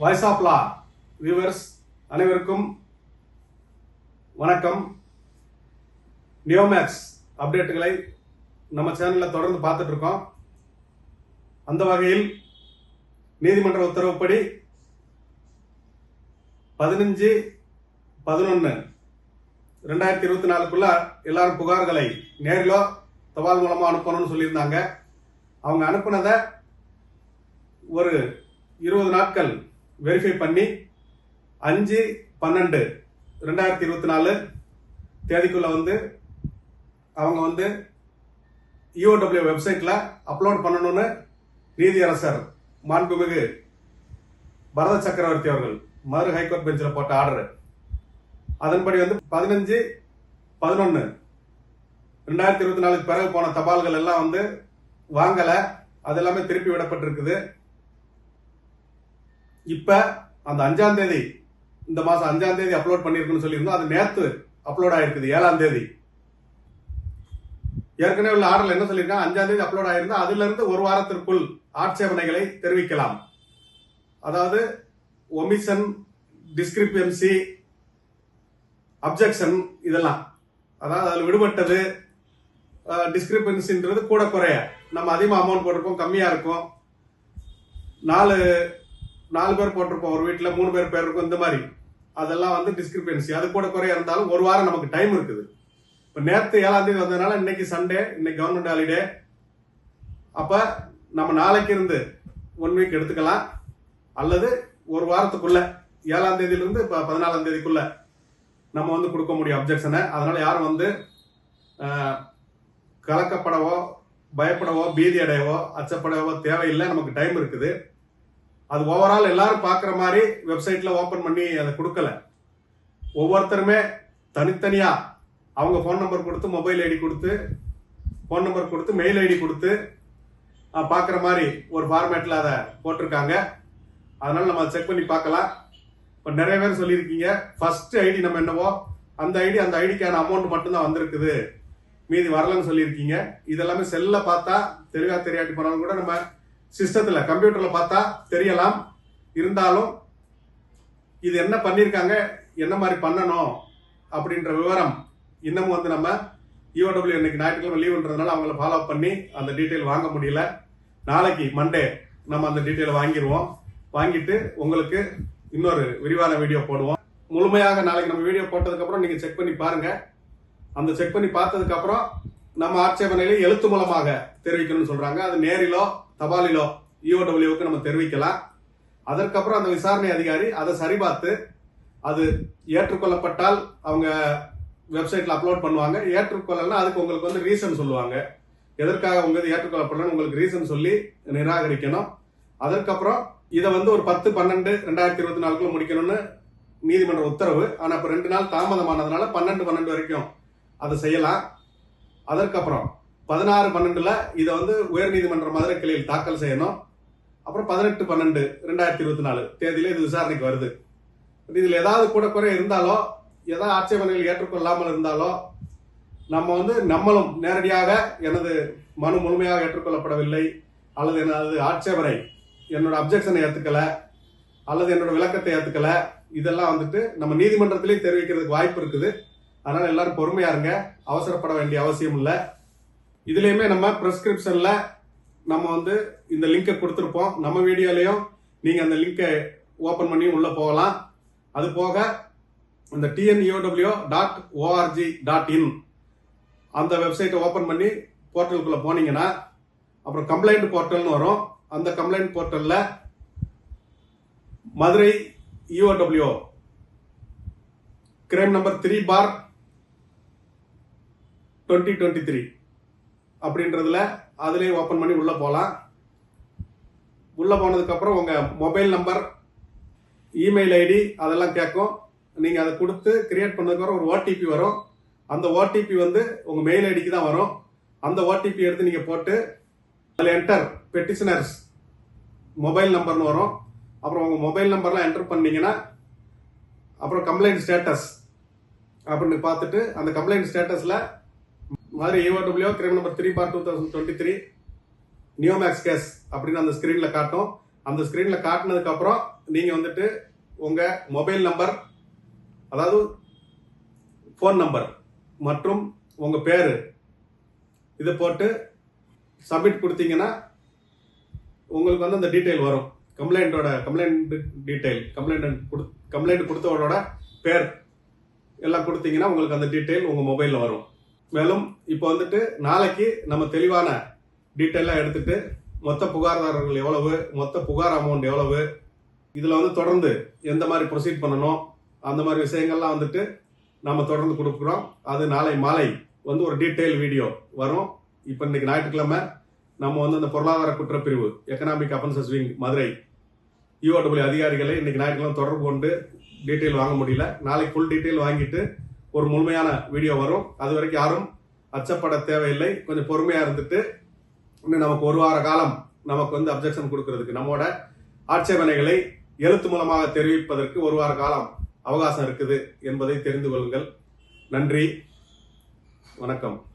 Voice of law viewers அனைவருக்கும் வணக்கம். நியோமேக்ஸ் அப்டேட்டுகளை நம்ம சேனலில் தொடர்ந்து பார்த்துட்டு இருக்கோம். அந்த வகையில் நீதிமன்ற உத்தரவுப்படி பதினஞ்சு பதினொன்று ரெண்டாயிரத்தி இருபத்தி நாலுக்குள்ள எல்லாரும் புகார்களை நேரிலோ தபால் மூலமாக அனுப்பணும்னு சொல்லியிருந்தாங்க. அவங்க அனுப்புனதை ஒரு இருபது நாட்கள் வெரிஃபை பண்ணி அஞ்சு பன்னெண்டு ரெண்டாயிரத்தி இருபத்தி நாலு தேதிக்குள்ள வந்து அவங்க வந்து இஓடபிள்யூ வெப்சைட்டில் அப்லோட் பண்ணணும்னு நீதியரசர் மாண்புமிகு பரத சக்கரவர்த்தி அவர்கள் மதுரை ஹைகோர்ட் பெஞ்சில் போட்ட ஆர்டர் அதன்படி வந்து பதினஞ்சு பதினொன்று ரெண்டாயிரத்தி இருபத்தி நாலுக்கு பிறகு போன தபால்கள் எல்லாம் வந்து வாங்கலை. அது எல்லாமே திருப்பி விடப்பட்டிருக்குது. இப்போ அந்த அஞ்சாம் தேதி இந்த மாதம் அஞ்சாம் தேதி அப்லோட் பண்ணியிருக்குன்னு சொல்லியிருந்தோம். அது நேற்று அப்லோட் ஆயிருக்குது ஏழாம் தேதி. ஏற்கனவே உள்ள ஆர்டர்ல என்ன சொல்லியிருக்காங்க? அஞ்சாம் தேதி அப்லோட் ஆயிருந்தா அதுல இருந்து ஒரு வாரத்திற்குள் ஆட்சேபனைகளை தெரிவிக்கலாம். அதாவது ஒமிஷன் டிஸ்கிரிப்பன்சி அப்ஜெக்ஷன் இதெல்லாம். அதாவது அதில் விடுபட்டது டிஸ்கிரிப்பன்சின்றது கூட குறைய. நம்ம அதிகமாக அமௌண்ட் போட்டிருக்கோம் கம்மியாக இருக்கும். நாலு நாலு பேர் போட்டிருப்போம் ஒரு வீட்டில் மூணு பேர் பேர் இருக்கும் இந்த மாதிரி. அதெல்லாம் வந்து டிஸ்கிரிபென்சி அது கூட குறைய இருந்தாலும் ஒரு வாரம் நமக்கு டைம் இருக்குது. இப்போ நேற்று ஏழாம் தேதி வந்ததுனால இன்னைக்கு சண்டே இன்னைக்கு கவர்மெண்ட் ஹாலிடே அப்போ நம்ம நாளைக்கு இருந்து ஒன் வீக் எடுத்துக்கலாம். அல்லது ஒரு வாரத்துக்குள்ள ஏழாம் தேதியிலிருந்து இப்போ பதினாலாம் தேதிக்குள்ள நம்ம வந்து கொடுக்க முடியும் அப்ஜெக்ஷனை அதனால யாரும் வந்து கலக்கப்படவோ பயப்படவோ பீதி அடையவோ அச்சப்படவோ தேவையில்லை நமக்கு டைம் இருக்குது. அது ஓவரால் எல்லாரும் பார்க்குற மாதிரி வெப்சைட்டில் ஓப்பன் பண்ணி அதை கொடுக்கல. ஒவ்வொருத்தருமே தனித்தனியாக அவங்க ஃபோன் நம்பர் கொடுத்து மொபைல் ஐடி கொடுத்து ஃபோன் நம்பர் கொடுத்து மெயில் ஐடி கொடுத்து பார்க்குற மாதிரி ஒரு ஃபார்மேட்டில் அதை போட்டிருக்காங்க. அதனால் நம்ம அதை செக் பண்ணி பார்க்கலாம். இப்போ நிறைய பேர் சொல்லியிருக்கீங்க ஃபர்ஸ்ட் ஐடி நம்ம என்னவோ அந்த ஐடி அந்த ஐடிக்கான அமௌண்ட் மட்டும்தான் வந்திருக்குது. மீதி வரலன்னு சொல்லியிருக்கீங்க. இதெல்லாமே செல்லில் பார்த்தா தெளிவாக தெரியாட்டி போனாலும் கூட நம்ம சிஸ்டத்தில் கம்ப்யூட்டரில் பார்த்தா தெரியலாம். இருந்தாலும் இது என்ன பண்ணியிருக்காங்க என்ன மாதிரி பண்ணணும் அப்படின்ற விவரம் இன்னமும் வந்து நம்ம யூஓடபிள்யூ இன்னைக்கு ஞாயிற்றுக்கிழமை லீவுன்றதுனால அவங்கள ஃபாலோ பண்ணி அந்த டீட்டெயில் வாங்க முடியல. நாளைக்கு மண்டே நம்ம அந்த டீட்டெயிலை வாங்கிடுவோம் வாங்கிட்டு உங்களுக்கு இன்னொரு விரிவான வீடியோ போடுவோம். முழுமையாக நாளைக்கு நம்ம வீடியோ போட்டதுக்கப்புறம் நீங்கள் செக் பண்ணி பாருங்கள் அந்த செக் பண்ணி பார்த்ததுக்கப்புறம் நம்ம ஆட்சேபனைகளை எழுத்து மூலமாக தெரிவிக்கணும்னு சொல்கிறாங்க அது நேரிலோ தபாலிலோ இஓடபிள்யூக்கு நம்ம தெரிவிக்கலாம். அதற்கப்புறம் அந்த விசாரணை அதிகாரி அதை சரிபார்த்து அது ஏற்றுக்கொள்ளப்பட்டால் அவங்க வெப்சைட்ல அப்லோட் பண்ணுவாங்க. ஏற்றுக்கொள்ளலாம் அதுக்கு உங்களுக்கு வந்து ரீசன் சொல்லுவாங்க. எதற்காக உங்க இது ஏற்றுக்கொள்ளப்படலன்னு உங்களுக்கு ரீசன் சொல்லி நிராகரிக்கணும். அதற்கப்புறம் இதை வந்து ஒரு பத்து பன்னெண்டு ரெண்டாயிரத்தி இருபத்தி நாலுக்குள்ள முடிக்கணும்னு நீதிமன்ற உத்தரவு. ஆனால் இப்போ ரெண்டு நாள் தாமதமானதுனால பன்னெண்டு பன்னெண்டு வரைக்கும் அதை செய்யலாம். அதற்கப்புறம் பதினாறு பன்னெண்டுல இதை வந்து உயர்நீதிமன்ற மதுரை கிளையில் தாக்கல் செய்யணும். அப்புறம் பதினெட்டு பன்னெண்டு ரெண்டாயிரத்தி இருபத்தி நாலு தேதியில இது விசாரணைக்கு வருது. இதில் ஏதாவது கூட குறை இருந்தாலோ ஏதாவது ஆட்சேபனைகள் ஏற்றுக்கொள்ளாமல் இருந்தாலோ நம்ம வந்து நம்மளும் நேரடியாக எனது மனு முழுமையாக ஏற்றுக்கொள்ளப்படவில்லை அல்லது எனது ஆட்சேபனை என்னோட அப்ஜெக்ஷனை ஏற்றுக்கலை அல்லது என்னோட விளக்கத்தை ஏற்றுக்கல இதெல்லாம் வந்துட்டு நம்ம நீதிமன்றத்திலே தெரிவிக்கிறதுக்கு வாய்ப்பு இருக்குது. அதனால எல்லாரும் பொறுமையா இருங்க. அவசரப்பட வேண்டிய அவசியம் இல்லை இதுலயுமே நம்ம பிரெஸ்கிரிப்ஷன்ல நம்ம வந்து இந்த லிங்கை கொடுத்துருப்போம். நம்ம வீடியோலையும் நீங்க அந்த லிங்கை ஓபன் பண்ணி உள்ள போகலாம். அது போக இந்த TNEOW dot ORG dot in அந்த வெப்சைட்டை ஓப்பன் பண்ணி போர்ட்டலுக்குள்ள போனீங்கன்னா அப்புறம் கம்ப்ளைண்ட் போர்ட்டல்னு வரும். அந்த complaint போர்ட்டல்ல Madurai EOW crime number three four twenty twenty three அப்படின்றதுல அதுலேயே ஓப்பன் பண்ணி உள்ளே போகலாம் உள்ளே போனதுக்கப்புறம் உங்கள் மொபைல் நம்பர் இமெயில் ஐடி அதெல்லாம் கேட்கும். நீங்கள் அதை கொடுத்து கிரியேட் பண்ணதுக்கப்புறம் ஒரு ஓடிபி வரும். அந்த ஓடிபி வந்து உங்கள் மெயில் ஐடிக்கு தான் வரும். அந்த ஓடிபி எடுத்து நீங்கள் போட்டு அதில் என்டர் பெட்டிஷனர்ஸ் மொபைல் நம்பர்னு வரும். அப்புறம் உங்கள் மொபைல் நம்பர்லாம் என்டர் பண்ணீங்கன்னா அப்புறம் கம்ப்ளைண்ட் ஸ்டேட்டஸ் அப்படின்னு பார்த்துட்டு அந்த கம்ப்ளைண்ட் ஸ்டேட்டஸில் மாதிரி EOW crime number three four two thousand twenty three Neomax case அப்படின்னு அந்த ஸ்க்ரீனில் காட்டும். அந்த ஸ்க்ரீனில் காட்டினதுக்கப்புறம் நீங்கள் வந்துட்டு உங்கள் மொபைல் நம்பர் அதாவது ஃபோன் நம்பர் மற்றும் உங்கள் பேர் இதை போட்டு சப்மிட் கொடுத்தீங்கன்னா உங்களுக்கு வந்து அந்த டீட்டெயில் வரும். கம்ப்ளைண்ட்டோட கம்ப்ளைண்ட் டீட்டெயில் கம்ப்ளைண்ட் கொடு கம்ப்ளைண்ட் கொடுத்தவரோட பேர் எல்லாம் கொடுத்தீங்கன்னா உங்களுக்கு அந்த டீட்டெயில் உங்கள் மொபைலில் வரும். மேலும் இப்போ வந்துட்டு நாளைக்கு நம்ம தெளிவான டீட்டெயிலாக எடுத்துட்டு மொத்த புகார்தாரர்கள் எவ்வளவு மொத்த புகார் அமௌண்ட் எவ்வளவு இதில் வந்து தொடர்ந்து எந்த மாதிரி ப்ரொசீட் பண்ணணும் அந்த மாதிரி விஷயங்கள்லாம் வந்துட்டு நம்ம தொடர்ந்து கொடுக்குறோம். அது நாளை மாலை வந்து ஒரு டீட்டெயில் வீடியோ வரும். இப்போ இன்னைக்கு ஞாயிற்றுக்கிழமை நம்ம வந்து அந்த பொருளாதார குற்றப்பிரிவு economic offences wing Madurai EOW அதிகாரிகளை இன்னைக்கு ஞாயிற்றுக்கிழமை தொடர்பு கொண்டு டீட்டெயில் வாங்க முடியல. நாளைக்கு ஃபுல் டீட்டெயில் வாங்கிட்டு ஒரு முழுமையான வீடியோ வரும். அது வரைக்கும் யாரும் அச்சப்பட தேவையில்லை. கொஞ்சம் பொறுமையாக இருந்துட்டு இன்னும் நமக்கு ஒரு வார காலம் நமக்கு வந்து அப்ஜெக்ஷன் கொடுக்கறதுக்கு நம்மோட ஆட்சேபனைகளை எழுத்து மூலமாக தெரிவிப்பதற்கு ஒரு வார காலம் அவகாசம் இருக்குது என்பதை தெரிந்து கொள்ளுங்கள். நன்றி. வணக்கம்.